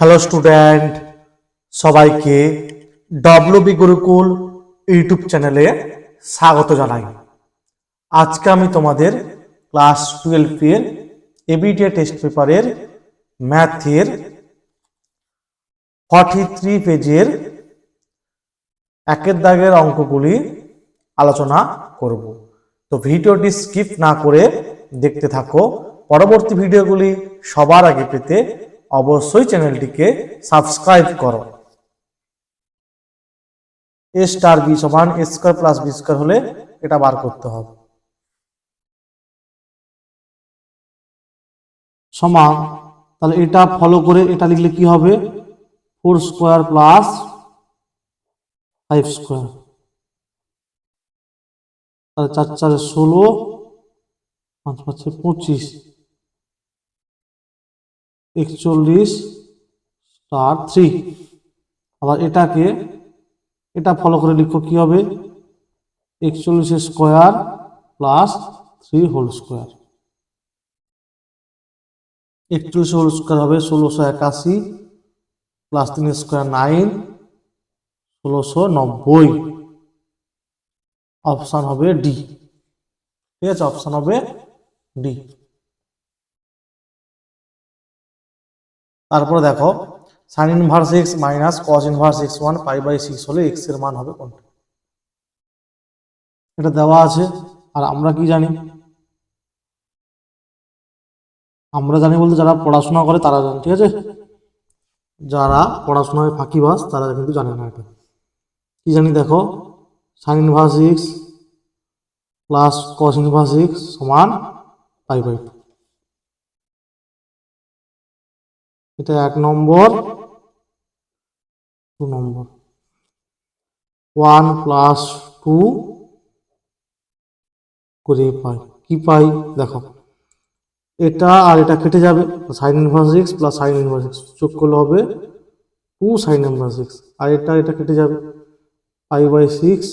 Hello student সবাইকে WB Gurukul YouTube চ্যানেলে স্বাগত জানাই। আজকে আমি তোমাদের ক্লাস টুয়েলভের এবিডিএ টেস্ট পেপারের ম্যাথের ফর্টি থ্রি পেজের একের দাগের অঙ্কগুলি আলোচনা করব। তো ভিডিওটি স্কিপ না করে দেখতে থাকো। পরবর্তী ভিডিওগুলি সবার আগে পেতে অবশ্যই চ্যানেলটিকে সাবস্ক্রাইব করো। এ স্টার বি সমান স্কোয়ার প্লাস বি স্কোয়ার হলে এটা বার করতে হবে। সমান, তাহলে এটা ফলো করে এটা লিখলে কি হবে? Four square plus five square তাহলে চার চারে ষোলো, পাঁচ পাঁচে পঁচিশ। একচল্লিশ স্টার থ্রি আবার এটাকে, এটা ফলো করে লিখো, কি হবে? একচল্লিশের square plus three whole square একচল্লিশ হোল স্কোয়ার হবে ষোলোশো একাশি প্লাস তিন স্কোয়ার নাইন ষোলোশো নব্বই। অপশান হবে ডি ঠিক আছে অপশান হবে ডি তারপরে দেখো sine inverse x minus cos inverse x one pi by six হলে এক্সের মান হবে কোনটা? এটা দেওয়া আছে, আর আমরা কি জানি? আমরা জানি বলতে যারা পড়াশোনা করে তারা জানে, ঠিক আছে? যারা পড়াশোনায় ফাঁকিবাজ, তারা কিন্তু জানে না এটা। কি জানি দেখো sine inverse x plus cos inverse x সমান পাই বাই টু এটা এক নম্বর, দু নম্বর। ওয়ান প্লাস টু করে পাই। কি পাই? দেখো। এটা আর এটা কেটে যাবে। Sine inverse x plus sine inverse x যোগ করলে হবে টু সাইন ইনভার্স এক্স আর এটা এটা কেটে যাবে। Pi by six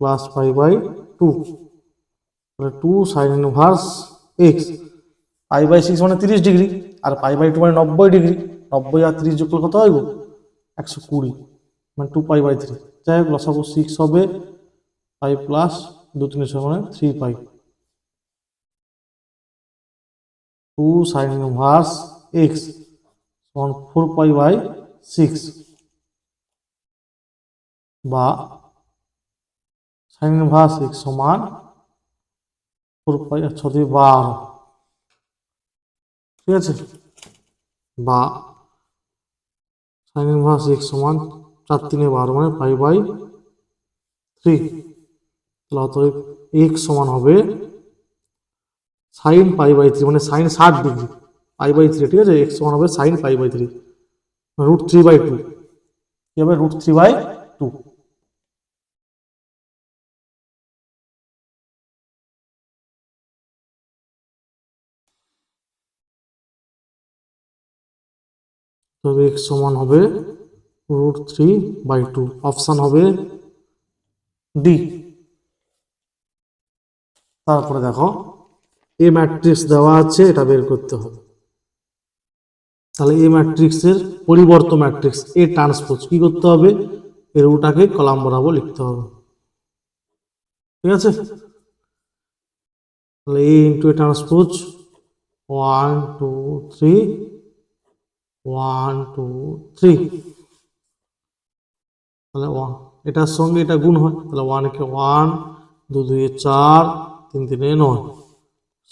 plus pi by two two sine inverse x pi by six মানে তিরিশ ডিগ্রি আর পাই বাই টু মানে নব্বই ডিগ্রি। নব্বই আর তিরিশ করলে কত হইব? একশো কুড়ি। মানে টু পাই বাই থ্রি যাই হোক, লসাগু সিক্স হবে। পাই প্লাস দু তিনশো মানে three pi. Two sine inverse x সমান ফোর পাই বাই সিক্স বা সাইন ইনভার্স এক্স সমান ফোর পাই ছ দিয়ে বারো। ঠিক আছে? বা সাইন ইনভার্স এক্স সমান চার তিনে বারো মানে পাই বাই থ্রি তাহলে অতএব এক্স সমান হবে সাইন পাই বাই থ্রি মানে সাইন ষাট ডিগ্রি পাই বাই থ্রি ঠিক আছে? এক্স সমান হবে sine pi by three root three by two কি হবে? রুট থ্রি বাই তবে এক্স সমান হবে root three by two option হবে ডি তারপরে দেখো এ ম্যাট্রিক্স দেওয়া আছে, এটা বের করতে হবে। তাহলে এ ম্যাট্রিক্সের পরিবর্ত ম্যাট্রিক্স এ ট্রান্সপোজ কি করতে হবে? এর ওটাকে কলাম বরাবর লিখতে হবে। ঠিক আছে? তাহলে A into A transpose one two three one two three তাহলে ওয়ান এটার সঙ্গে এটা গুণ হয়। তাহলে ওয়ানকে ওয়ান দু দুয়ে চার, তিন, তিনে নয়।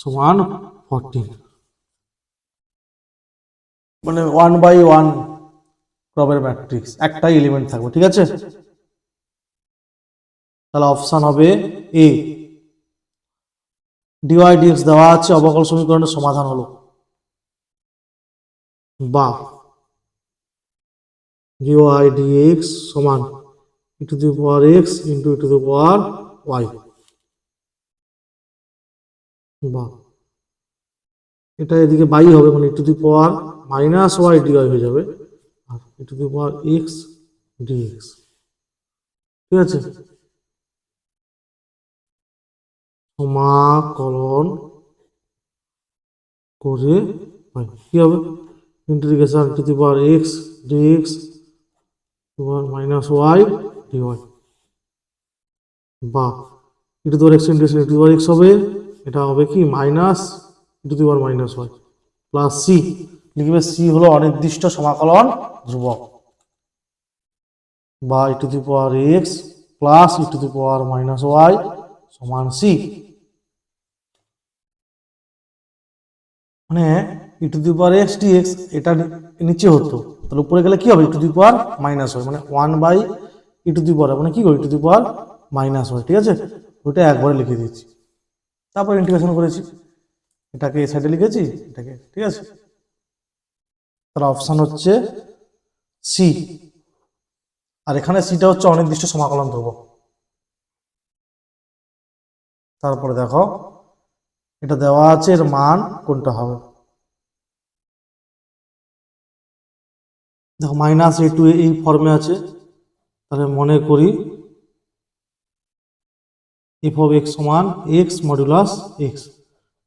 সমান ফোরটিন মানে ওয়ান বাই ওয়ান ক্রবের ম্যাট্রিক্স একটাই এলিমেন্ট থাকবে, ঠিক আছে? তাহলে অপশান হবে এ ডিওয়াই ডিএক্স দেওয়া আছে, অবকল সমীকরণের সমাধান হলো। বা ডিওয়াই ডিএক্স সমান e to the power x into e to the power y বা এটা এদিকে বাই হবে মানে e to the power minus y d y হয়ে যাবে আর e to the power x d x ঠিক আছে? সমাকলন করে কি হবে? Integration to the power x d x to power minus y d y বা e to the power x integration e to the power x হবে, এটা হবে কি? Minus e to the power minus y plus c লিখবে C হলো অনির্দিষ্ট সমাকলন ধ্রুবক। বা e to the power x plus e to the power minus y সমান সি মানে e to the power x d x এটা নিচে হতো। তাহলে উপরে গেলে কি হবে? ই টু দি পাওয়ার মাইনাস হয়। মানে one by e to the power মানে কি ই টু দি পাওয়ার মাইনাস হয়, ঠিক আছে? ওইটা একবারে লিখে দিয়েছি। তারপর ইন্টিগ্রেশন করেছি। এটাকে এই সাইডে লিখেছি, এটাকে, ঠিক আছে? তাহলে অপশান হচ্ছে সি আর এখানে সিটা হচ্ছে অনির্দিষ্ট সমাকলন ধ্রুবক। তারপরে দেখো, এটা দেওয়া আছে এর মান কোনটা হবে? দেখো মাইনাস এ টু এই ফর্মে আছে। তাহলে মনে করি এফ অফ এক্স সমান এক্স মডুলাস এক্স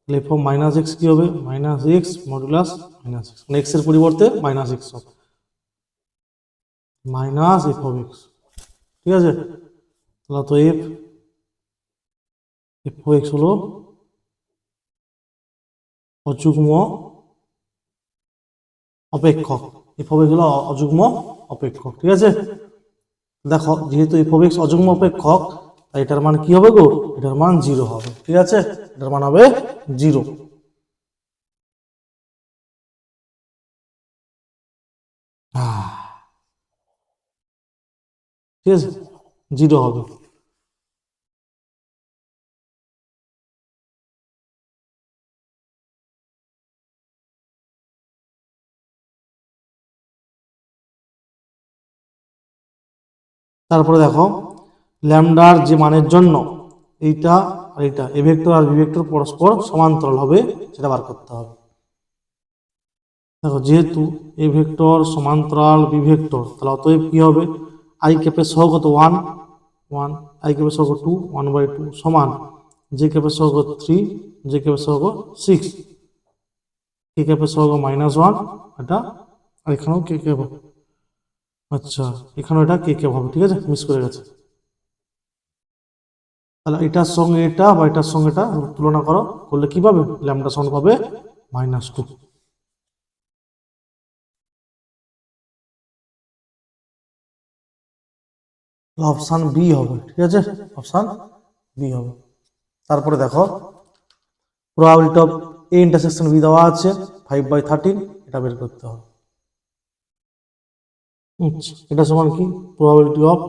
তাহলে এফ অফ মাইনাস এক্স কি হবে? Minus x modulus minus x মানে এক্সের পরিবর্তে মাইনাস এক্স হবে। মাইনাস এফ অফ এক্স ঠিক আছে? তাহলে তো এফ এফ অফ এক্স হলো অযুগ্ম অপেক্ষক। হলো অ- অযুগ্ম অপেক্ষক, ঠিক আছে? দেখো, যেহেতু এফ অফ অযুগ্ম অপেক্ষক, তাই এটার মান কি হবে গো? এটার মান জিরো হবে, ঠিক আছে? এটার মান হবে জিরো। ঠিক আছে? জিরো হবে। তারপরে দেখো, ল্যামডার যে মানের জন্য এইটা আর এইটা, এ ভেক্টর আর বি ভেক্টর পরস্পর সমান্তরাল হবে, সেটা বার করতে হবে। দেখো, যেহেতু এ ভেক্টর সমান্তরাল বি ভেক্টর, তাহলে অতএব কি হবে? আই ক্যাপের সহগত ওয়ান ওয়ান, আই ক্যাপের সহগ টু, ওয়ান বাই টু সমান জে ক্যাপের সহগ থ্রি, জে ক্যাপের সহগ সিক্স। কে ক্যাপের সহগ মাইনাস ওয়ান, এটা আর এখানেও কে ক্যাপ আচ্ছা এখানে এটা কে কে হবে, ঠিক আছে? মিস করে গেছে। তাহলে এটার সঙ্গে এটা বা এটার সঙ্গে এটা তুলনা করো, করলে কি পাবে? ল্যামডা সমান পাবে মাইনাস টু অপশান বি হবে, ঠিক আছে? অপশান বি হবে। তারপরে দেখো probability of A intersection B দেওয়া আছে ফাইভ বাই থার্টিন এটা বের করতে হবে। এটা সমান কি? Probability of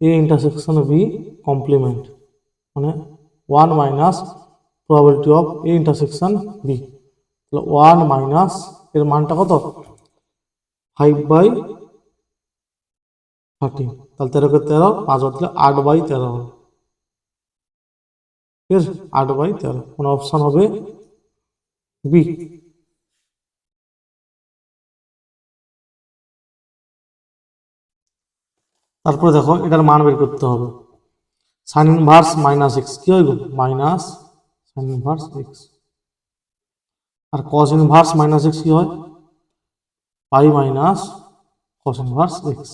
A intersection B complement মানে one minus probability of A intersection B তাহলে ওয়ান মাইনাস এর মানটা কত? ফাইভ বাই থার্টিন তাহলে তেরোকে তেরো, পাঁচ বার দিলে আট বাই তেরো হবে। ঠিক আছে? আট বাই তেরো। কোন অপশান হবে বি তারপরে দেখো, এটার মান বের করতে হবে। সাইন ইনভার্স মাইনাস এক্স কি হইব মাইনাস সাইন ইনভার্স এক্স আর কস ইনভার্স মাইনাস এক্স কি হয়? Pi minus cos inverse x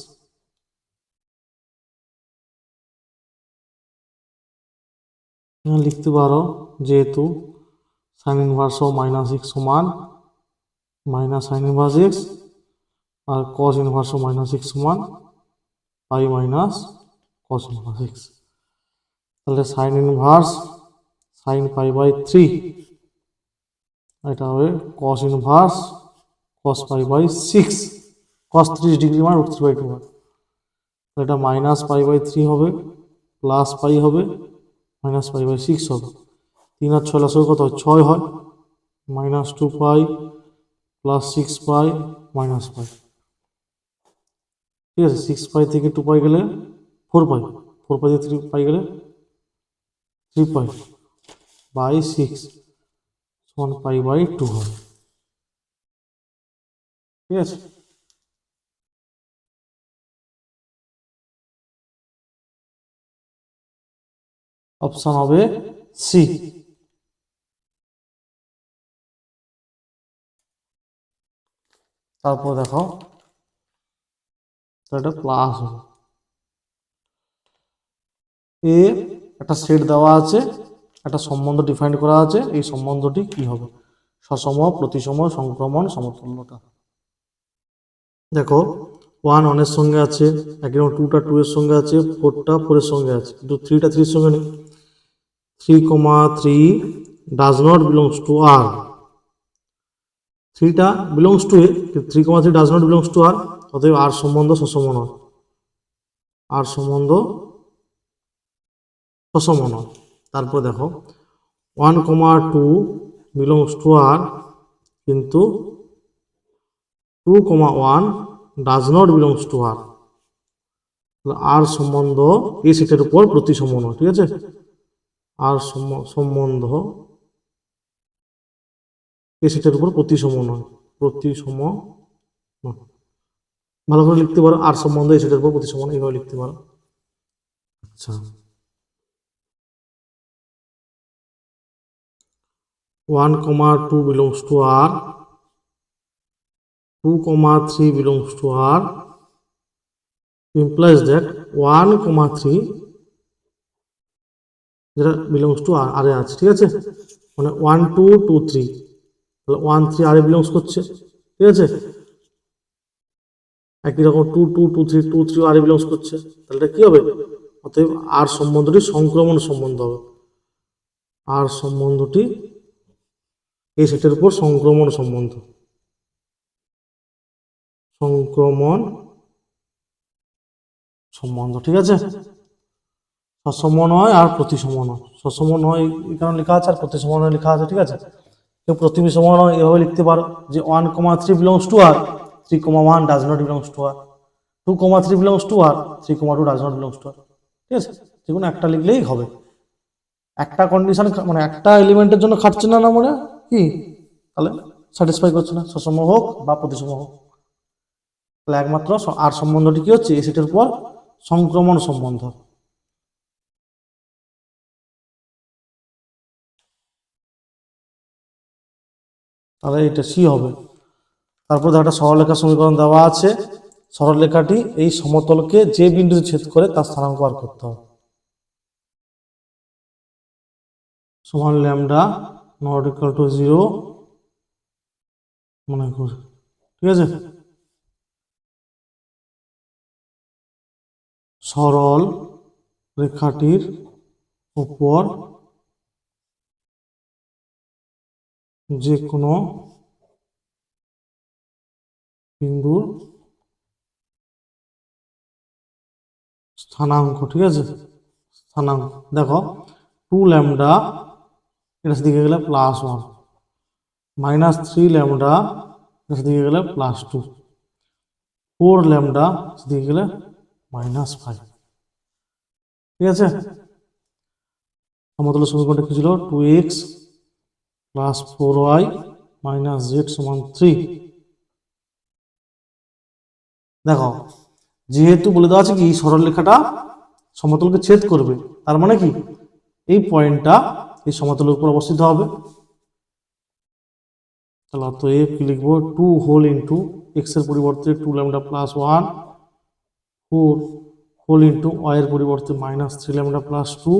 লিখতে পারো, যেহেতু sine inverse of minus x সমান minus sine inverse x R cos inverse of minus x সমান। Pi minus cos inverse x তাহলে sine inverse sine pi by three এটা হবে cos inverse cos pi by six cos ত্রিশ degree মানে root three by two এটা minus pi by three হবে plus pi হবে minus pi by six হবে। তিন আর ছয় লসের কত? ছয় হয়। Minus two pi plus six pi minus pi. ঠিক আছে সিক্স পাই থেকে টু পাই গেলে ফোর পাই ফোর পাই থেকে থ্রি পাই গেলে থ্রি পাই বাই সিক্স সমান পাই বাই টু হবে। ঠিক আছে? অপশন হবে সি তারপর দেখো এটা প্লাস হবে। এ একটা সেট দেওয়া আছে, একটা সম্বন্ধ ডিফাইন করা আছে, এই সম্বন্ধটি কি হবে? সসম, প্রতিসম, সংক্রমণ, সমতুল্যতা। দেখো ওয়ান ওয়ানের সঙ্গে আছে, একই রকম টুটা টু এর সঙ্গে আছে ফোরটা ফোরের সঙ্গে আছে, কিন্তু থ্রিটা থ্রির সঙ্গে নেই। Three comma three does not belongs to R থ্রিটা belongs to A three comma three does not belongs to R অতএব আর সম্বন্ধ সসম নয়। আর সম্বন্ধ সসম নয়। তারপর দেখো one comma two belongs to R কিন্তু two comma one does not belongs to R R সম্বন্ধ এই সেটের উপর প্রতিসম নয়, ঠিক আছে? আর সম- সম্বন্ধ এই সেটের উপর প্রতিসম নয় প্রতিসম নয়। ভালো করে লিখতে পারো আর সম্বন্ধ এই সেটের উপর প্রতিসম নয় এইভাবে লিখতে পারো। আচ্ছা। One comma two belongs to R two comma three belongs to R implies that 1 comma 3 যেটা বিলংস টু আর আরে আছে ঠিক আছে? মানে ওয়ান টু টু থ্রি তাহলে ওয়ান থ্রি আরে বিলংস করছে ঠিক আছে? একই রকম two two two three two three আরে বিলংস করছে। তাহলে এটা কি হবে? অতএব আর সম্বন্ধটি সংক্রমণ সম্বন্ধ হবে। আর সম্বন্ধটি এই সেটের উপর সংক্রমণ সম্বন্ধ। সংক্রমণ সম্বন্ধ, ঠিক আছে? সসম নয় আর প্রতিসম নয় সসম নয় এই কারণে লেখা আছে আর প্রতিসম নয় লেখা আছে, ঠিক আছে? কেউ প্রতিমি সম নয় এভাবে লিখতে পারো যে one comma three belongs to R three comma one does not belongs to R two comma three belongs to R three comma two does not belongs to R ঠিক আছে? যে কোনো একটা লিখলেই হবে। একটা কন্ডিশন মানে একটা এলিমেন্টের জন্য খাটছে না না মনে কি? তাহলে স্যাটিসফাই করছে না। সসম হোক বা প্রতিসম হোক। তাহলে একমাত্র আর সম্বন্ধটি কি হচ্ছে? এই পর সংক্রমণ সম্বন্ধ। তাহলে এটা সি হবে। তারপর দেখো একটা সরলরেখা সমীকরণ দেওয়া আছে। সরলরেখাটি এই সমতলকে যে বিন্দুতে ছেদ করে তার স্থানাঙ্ক বার করতে হবে। সমান lambda not equal to zero, মনে করি। ঠিক আছে? সরল রেখাটির উপর যে কোনো বিন্দুর স্থানাঙ্ক, ঠিক আছে? স্থানাঙ্ক। দেখো টু ল্যামডা এটা দিকে গেলে plus one minus three lambda এটা দিকে গেলে প্লাস টু ফোর ল্যামডা দিকে গেলে মাইনাস ফাইভ ঠিক আছে? সমতল সমীকরণটা কি ছিল? Two x plus four y minus z সমান থ্রি দেখো, যেহেতু বলে দেওয়া আছে কি সরল রেখাটা সমতলকে ছেদ করবে, তার মানে কি? এই পয়েন্টটা এই সমতলের উপর অবস্থিত হবে। তাহলে অতএব কি লিখব? টু হোল ইন্টু এক্সের পরিবর্তে two lambda plus one four whole into y এর পরিবর্তে minus three lambda plus two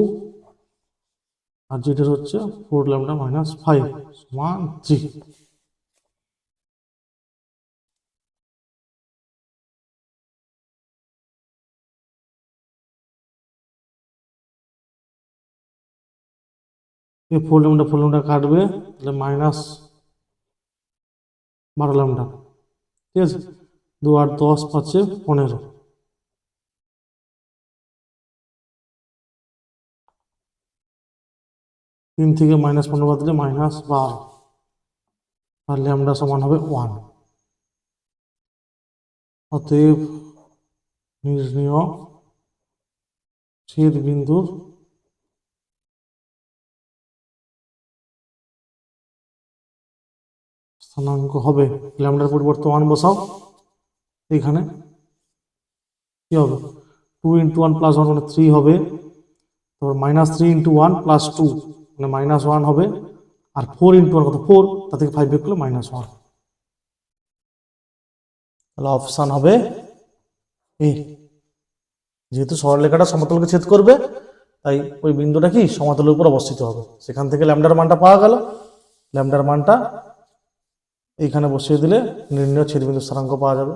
আর যেটার হচ্ছে ফোর ল্যামডা মাইনাস ফাইভ সমান থ্রি এই ফোর ল্যামডা ফোর ল্যামডা কাটবে, তাহলে মাইনাস বারো ল্যামডা ঠিক আছে? দু আট দশ পাঁচে পনেরো। তিন থেকে মাইনাস পনেরো বাদ দিলে মাইনাস বারো। আর ল্যামডা সমান হবে ওয়ান অতএব নির্ণীয় ছেদ বিন্দুর স্থানাঙ্ক হবে। ল্যামডার পরিবর্তে ওয়ান বসাও। এইখানে কি হবে? Two into one plus one মানে থ্রি হবে। তারপর minus three into one plus two মানে মাইনাস ওয়ান হবে। আর ফোর ইন্টু ওয়ান কত? ফোর তা থেকে ফাইভ বের করলে মাইনাস ওয়ান তাহলে অপশান হবে এ যেহেতু সরলরেখাটা সমতলকে ছেদ করবে, তাই ওই বিন্দুটা কি সমতলের উপর অবস্থিত হবে। সেখান থেকে ল্যামডার মানটা পাওয়া গেল। ল্যামডার মানটা এইখানে বসিয়ে দিলে নির্ণয় ছেদবিন্দু স্থানাঙ্ক পাওয়া যাবে।